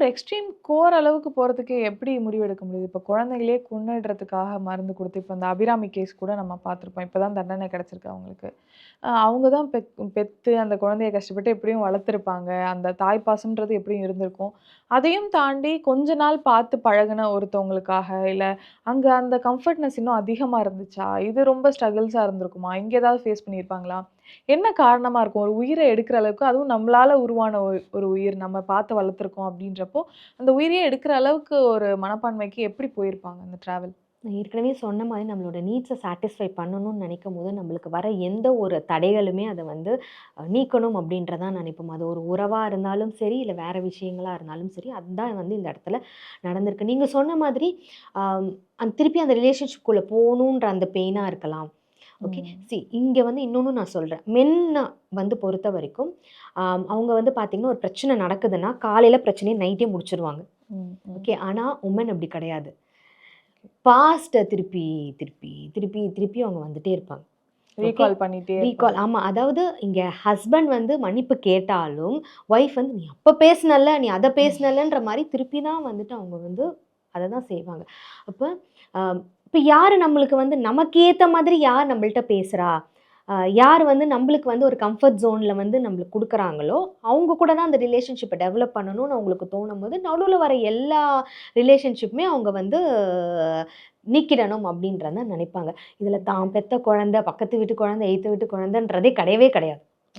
ஒரு extreme core அளவுக்கு போறதுக்கு எப்படி முடிவெடுக்க முடியுது? இப்போ குழந்தைகளே கொன்னுடுறதுக்காக மருந்து கொடுத்து இப்போ இந்த அபிராமி கேஸ் கூட நம்ம பார்த்துருப்போம். இப்போ தான் தண்டனை கிடச்சிருக்கு அவங்களுக்கு. அவங்க தான் பெக் பெத்து அந்த குழந்தைய கஷ்டப்பட்டு எப்படியும் வளர்த்துருப்பாங்க. அந்த தாய்ப்பாசம்ன்றது எப்படியும் இருந்திருக்கும். அதையும் தாண்டி கொஞ்ச நாள் பார்த்து பழகுன ஒருத்தவங்களுக்காக, இல்லை அங்கே அந்த கம்ஃபர்ட்னஸ் இன்னும் அதிகமாக இருந்துச்சா? இது ரொம்ப ஸ்ட்ரகிள்ஸாக இருந்திருக்குமா? இங்கே ஏதாவது ஃபேஸ் பண்ணியிருப்பாங்களா? என்ன காரணமாக இருக்கும்? ஒரு உயிரை எடுக்கிற அளவுக்கு அதுவும் நம்மளால் உருவான ஒரு ஒரு உயிர். நம்ம பார்த்து வளர்த்துருக்கோம் அப்படின்றப்போ, அந்த உயிரையே எடுக்கிற அளவுக்கு ஒரு மனப்பான்மைக்கு எப்படி போயிருப்பாங்க அந்த ட்ராவல்? நான் ஏற்கனவே சொன்ன மாரி நம்மளோட நீட்ஸ சாட்டிஸ்ஃபை பண்ணணும்னு நினைக்கும்போது, நம்மளுக்கு வர எந்த ஒரு தடைகளுமே அத வந்து நீக்கணும் அப்படின்றத தான் நினைப்போம். அது ஒரு உறவா இருந்தாலும் சரி, இல்ல வேற விஷயங்களா இருந்தாலும் சரி, அதுதான் வந்து இந்த இடத்துல நடந்திருக்கு. நீங்க சொன்ன மாதிரி அம் அந் திருப்பி அந்த ரிலேஷன்ஷிப்குள்ள போணுன்ற அந்த பெயினா இருக்கலாம். ஓகே. சி இங்க வந்து இன்னொன்னு நான் சொல்றேன். மென்ன வந்து பொறுத்தவரைக்கும், அம் அவங்க வந்து பார்த்தீங்கன்னா, ஒரு பிரச்சனை நடக்குதுன்னா, காலையில பிரச்சனைய நைட்டே முடிச்சுருவாங்க. ஓகே. ஆனா உமன் அப்படி கிடையாது. பாஸ்ட்ட திருப்பி, திருப்பி, திருப்பி, திருப்பி அவங்க வந்துட்டே இருப்பாங்க. ரீகால் பண்ணிட்டே ரீகால் இருப்பாங்க. ஆமா. அதாவது இங்க ஹஸ்பண்ட் வந்து மன்னிப்பு கேட்டாலும், ஒய்ஃப் வந்து "நீ அப்ப பேசுனல்ல, நீ அத பேசுனல்லன்ற" மாரி திருப்பி தான் வந்துட்டு அவங்க வந்து அத தான் செய்வாங்க. அப்ப இப்ப யாரு நம்மளுக்கு வந்து நமக்கு ஏத்த மாதிரி யார் நம்மள்ட்ட பேசுறா? யார் வந்து நம்மளுக்கு வந்து ஒரு கம்ஃபர்ட் ஜோனில் வந்து நம்மளுக்கு கொடுக்குறாங்களோ அவங்க கூட தான் அந்த ரிலேஷன்ஷிப்பை டெவலப் பண்ணணும்னு அவங்களுக்கு தோணும்போது, நடுவில் வர எல்லா ரிலேஷன்ஷிப்புமே அவங்க வந்து நீக்கிடணும் அப்படின்றத நினைப்பாங்க. இதில் தான் பெத்த குழந்தை, பக்கத்து வீட்டு குழந்தை, எய்த்து வீட்டு குழந்தைன்றதே கிடையவே கிடையாது.